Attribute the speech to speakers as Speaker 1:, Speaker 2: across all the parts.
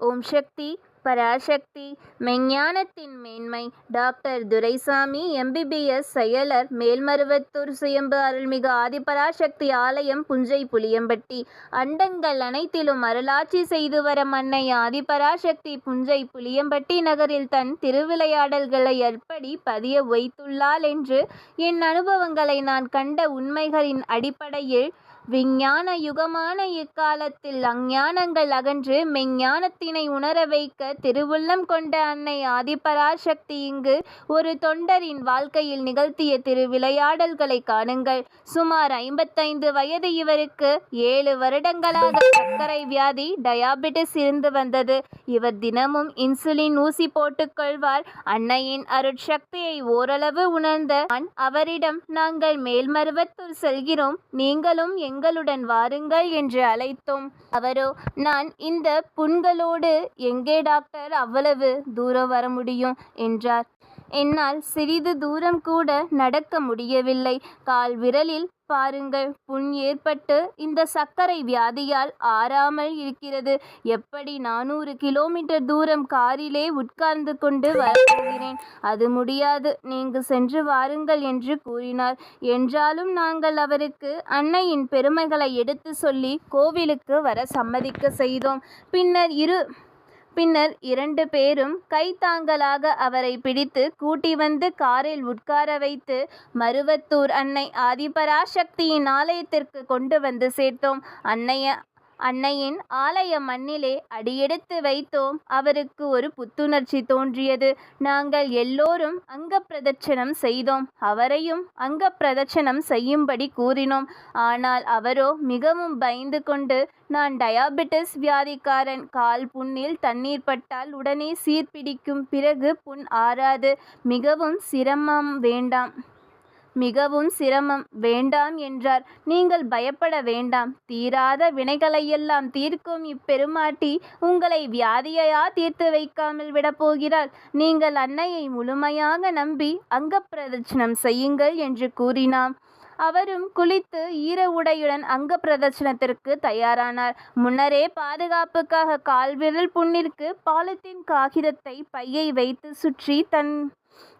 Speaker 1: ஓம் சக்தி பராசக்தி. மெஞ்ஞானத்தின் மேன்மை. Doctor Duraisamy MBBS செயலர் மேல்மருவத்தூர் சுயம்பு அருள்மிகு ஆதிபராசக்தி ஆலயம் புஞ்சை புளியம்பட்டி. அண்டங்கள் அனைத்திலும் அருளாட்சி செய்து வரும் அன்னை ஆதிபராசக்தி புஞ்சை புளியம்பட்டி நகரில் தன் திருவிளையாடல்களை எப்படி பதிய வைத்துள்ளாள் என்று என் அனுபவங்களை நான் கண்ட உண்மைகளின் அடிப்படையில் விஞ்ஞான யுகமான இக்காலத்தில் அஞ்ஞானங்கள் அகன்று மெஞ்ஞானத்தினை உணர வைக்க திருவுள்ளம் கொண்ட அன்னை ஆதிபராசக்தி இங்கு ஒரு தொண்டரின் வாழ்க்கையில் நிகழ்த்திய திருவிளையாடல்களை காணுங்கள். சுமார் ஐம்பத்தைந்து வயது இவருக்கு ஏழு வருடங்களாக சர்க்கரை வியாதி டயாபெட்டிஸ் இருந்து வந்தது. இவர் தினமும் இன்சுலின் ஊசி போட்டுக்கொள்வார் அன்னையின் அருட்சக்தியை ஓரளவு உணர்ந்த அவரிடம் நாங்கள் மேல்மருவத்தூர் செல்கிறோம். நீங்களும் எங்களுடன் வாருங்கள் என்று அழைத்தோம். அவரோ நான் இந்த புண்களோடு எங்கே டாக்டர் அவ்வளவு தூரம் வர முடியும்? என்றார். என்னால் சிறிது தூரம் கூட நடக்க முடியவில்லை. கால் விரலில் பாருங்கள் புண் ஏற்பட்டு இந்த சர்க்கரை வியாதியால் ஆறாமல் இருக்கிறது. எப்படி நானூறு கிலோமீட்டர் தூரம் காரிலே உட்கார்ந்து கொண்டு வரப்போகிறேன்? அது முடியாது. நீங்க சென்று வாருங்கள் என்று கூறினார். என்றாலும் நாங்கள் அவருக்கு அன்னையின் பெருமைகளை எடுத்து சொல்லி கோவிலுக்கு வர சம்மதிக்க செய்தோம். பின்னர் இரு பின்னர் இரண்டு பேரும் கைத்தாங்கலாக அவரை பிடித்து கூட்டி வந்து காரில் உட்கார வைத்து மருவத்தூர் அன்னை ஆதிபராசக்தியின் ஆலயத்திற்கு கொண்டு வந்து சேர்த்தோம். அன்னைய அன்னையின் ஆலய மண்ணிலே அடியெடுத்து வைத்தோம். அவருக்கு ஒரு புத்துணர்ச்சி தோன்றியது. நாங்கள் எல்லோரும் அங்க பிரதட்சணம் செய்தோம். அவரையும் அங்க பிரதட்சணம் செய்யும்படி கூறினோம். ஆனால் அவரோ மிகவும் பயந்து கொண்டு நான் டயாபெட்டிஸ் வியாதிக்காரன். கால் புண்ணில் தண்ணீர் பட்டால் உடனே சீர்பிடிக்கும் பிறகு புண் ஆறாது. மிகவும் சிரமம் வேண்டாம். மிகவும் சிரமம். வேண்டாம் என்றார். நீங்கள் பயப்பட வேண்டாம். தீராத வினைகளையெல்லாம் தீர்க்கும் இப்பெருமாட்டி உங்களை வியாதியையா தீர்த்து வைக்காமல் விடப்போகிறாள் நீங்கள் அன்னையை முழுமையாக நம்பி அங்கப்பிரதட்சணம் செய்யுங்கள் என்று கூறினாம் அவரும் குளித்து ஈர உடையுடன் அங்க பிரதர்ஷனத்திற்கு தயாரானார். முன்னரே பாதுகாப்புக்காக கால்விரல் புண்ணிற்கு பாலித்தீன் காகிதத்தை பையை வைத்து சுற்றி தன்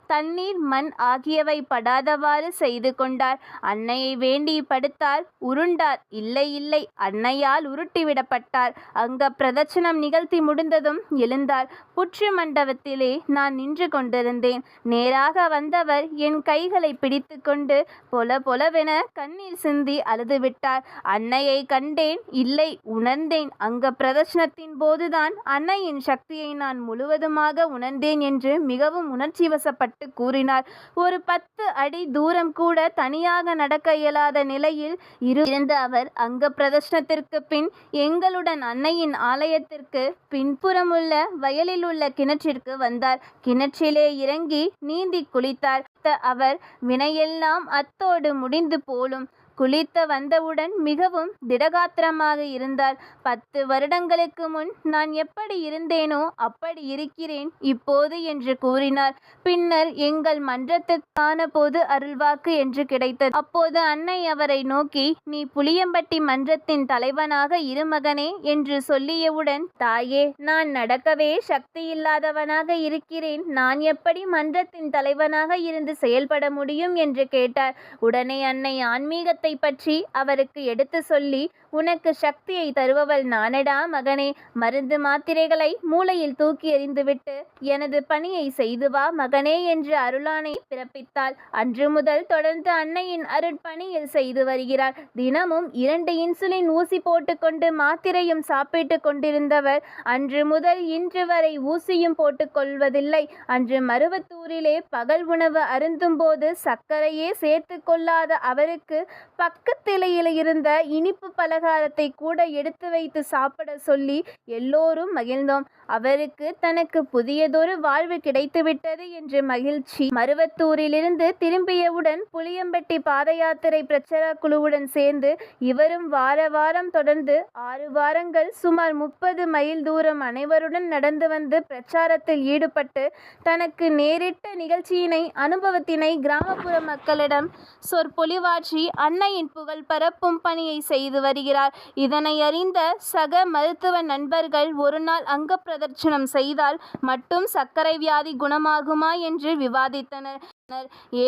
Speaker 1: தண்ணீர் மண் ஆகியவை படாதவாறு செய்து கொண்டார். அன்னையை வேண்டி படுத்தார் உருண்டார். இல்லை இல்லை அன்னையால் உருட்டிவிடப்பட்டார். அங்க பிரதட்சணம் நிகழ்த்தி முடிந்ததும் எழுந்தார். புற்று மண்டபத்திலே நான் நின்று கொண்டிருந்தேன். நேராக வந்தவர் என் கைகளை பிடித்து கொண்டு பொல பொலவென கண்ணீர் சிந்தி அழுதுவிட்டார். அன்னையை கண்டேன் இல்லை உணர்ந்தேன். அங்க பிரதட்சணத்தின் போதுதான் அன்னையின் சக்தியை நான் முழுவதுமாக உணர்ந்தேன் என்று மிகவும் உணர்ச்சி வசப்பட்டார் பட்டு கூறினார். ஒரு பத்து அடி தூரம் கூட தனியாக நடக்க இயலாத நிலையில் இருந்த அவர் அங்க பிரதர்ஷனத்திற்கு பின் எங்களுடன் அன்னையின் ஆலயத்திற்கு பின்புறம் உள்ள வயலில் உள்ள கிணற்றிற்கு வந்தார். கிணற்றிலே இறங்கி நீந்தி குளித்தார். அவர் வினையெல்லாம் அத்தோடு முடிந்து போலும். குளித்த வந்தவுடன் மிகவும் திடகாத்திரமாக இருந்தார் பத்து வருடங்களுக்கு முன் நான் எப்படி இருந்தேனோ அப்படி இருக்கிறேன் இப்போது என்று கூறினார் பின்னர் எங்கள் மன்றத்துக்கான போது அருள்வாக்கு என்று கிடைத்தது. அப்போது அன்னை அவரை நோக்கி நீ புளியம்பட்டி மன்றத்தின் தலைவனாக இருமகனே என்று சொல்லியவுடன் தாயே நான் நடக்கவே சக்தி இல்லாதவனாக இருக்கிறேன். நான் எப்படி மன்றத்தின் தலைவனாக இருந்து செயல்பட முடியும்? என்று கேட்டார். உடனே அன்னை ஆன்மீக பற்றி அவருக்கு எடுத்து சொல்லி உனக்கு சக்தியை தருபவள் நானடா மகனே. மருந்து மாத்திரைகளை மூளையில் தூக்கி எறிந்துவிட்டு எனது பணியை செய்து வா மகனே என்று அருளானை பிறப்பித்தாள். அன்று முதல் தொடர்ந்து அன்னையின் அருட்பணியில் செய்து வருகிறார் தினமும் இரண்டு இன்சுலின் ஊசி போட்டுக்கொண்டு மாத்திரையும் சாப்பிட்டு கொண்டிருந்தவர் அன்று முதல் இன்று வரை ஊசியும் போட்டுக்கொள்வதில்லை அன்று மருவத்தூரிலே பகல் உணவு அருந்தும் போது சர்க்கரையே சேர்த்து கொள்ளாத அவருக்கு பக்கத்திலையில் இருந்த இனிப்பு பலகாரத்தை கூட எடுத்து வைத்து சாப்பிட சொல்லி எல்லோரும் மகிழ்ந்தோம். அவருக்கு தனக்கு புதியதொரு வாழ்வு கிடைத்துவிட்டது என்று மகிழ்ச்சி. மருவத்தூரிலிருந்து திரும்பியவுடன் புளியம்பட்டி பாத யாத்திரை பிரச்சார குழுவுடன் சேர்ந்து இவரும் வார வாரம் தொடர்ந்து ஆறு வாரங்கள் சுமார் முப்பது மைல் தூரம் அனைவருடன் நடந்து வந்து பிரச்சாரத்தில் ஈடுபட்டு தனக்கு நேரிட்ட நிகழ்ச்சியினை அனுபவத்தினை கிராமப்புற மக்களிடம் சொற்பொழிவாற்றி அன்னையின் புகழ் பரப்பும் பணியை செய்து வருகிறார். என்கிறார் இதனை அறிந்த சக மருத்துவ நண்பர்கள் ஒருநாள் அங்க பிரதட்சணம் செய்தால் மட்டும் சர்க்கரை வியாதி குணமாகுமா என்று விவாதித்தனர்.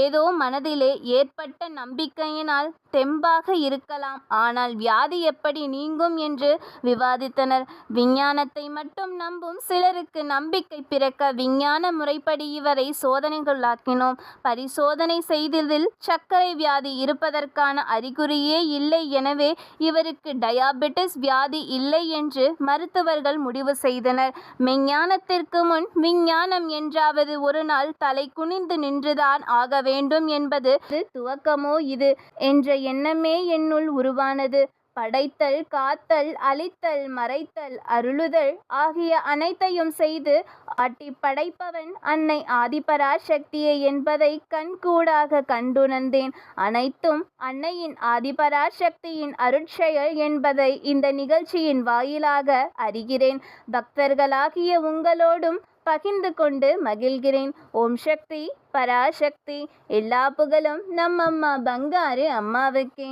Speaker 1: ஏதோ மனதிலே ஏற்பட்ட நம்பிக்கையினால் தெம்பாக இருக்கலாம். ஆனால் வியாதி எப்படி நீங்கும் என்று விவாதித்தனர். விஞ்ஞானத்தை மட்டும் நம்பும் சிலருக்கு நம்பிக்கை பிறக்க விஞ்ஞான முறைப்படி இவரை சோதனைக்குள்ளாக்கினோம் பரிசோதனை செய்ததில் சர்க்கரை வியாதி இருப்பதற்கான அறிகுறியே இல்லை எனவே இவருக்கு டயாபெட்டிஸ் வியாதி இல்லை என்று மருத்துவர்கள் முடிவு செய்தனர். விஞ்ஞானத்திற்கு முன் விஞ்ஞானம் என்றாவது ஒரு நாள் தலை குனிந்து நின்றுதான் ஆக வேண்டும் என்பது துவக்கமோ இது? என்ற எண்ணமே என்னுள் உருவானது. படைத்தல் காத்தல் அழித்தல் மறைத்தல் அருளுதல் ஆகிய அனைத்தையும் செய்து ஆட்டி படைப்பவன் அன்னை ஆதிபராசக்தியே என்பதை கண்கூடாக கண்டுணர்ந்தேன். அனைத்தும் அன்னையின் ஆதிபராசக்தியின் அருட்செயல் என்பதை இந்த நிகழ்ச்சியின் வாயிலாக அறிகிறேன். பக்தர்களாகிய உங்களோடும் பகிர்ந்து கொண்டு மகிழ்கிறேன். ஓம் சக்தி பராசக்தி எல்லா புகழும் நம்ம அம்மா பங்காரு அம்மாவுக்கே.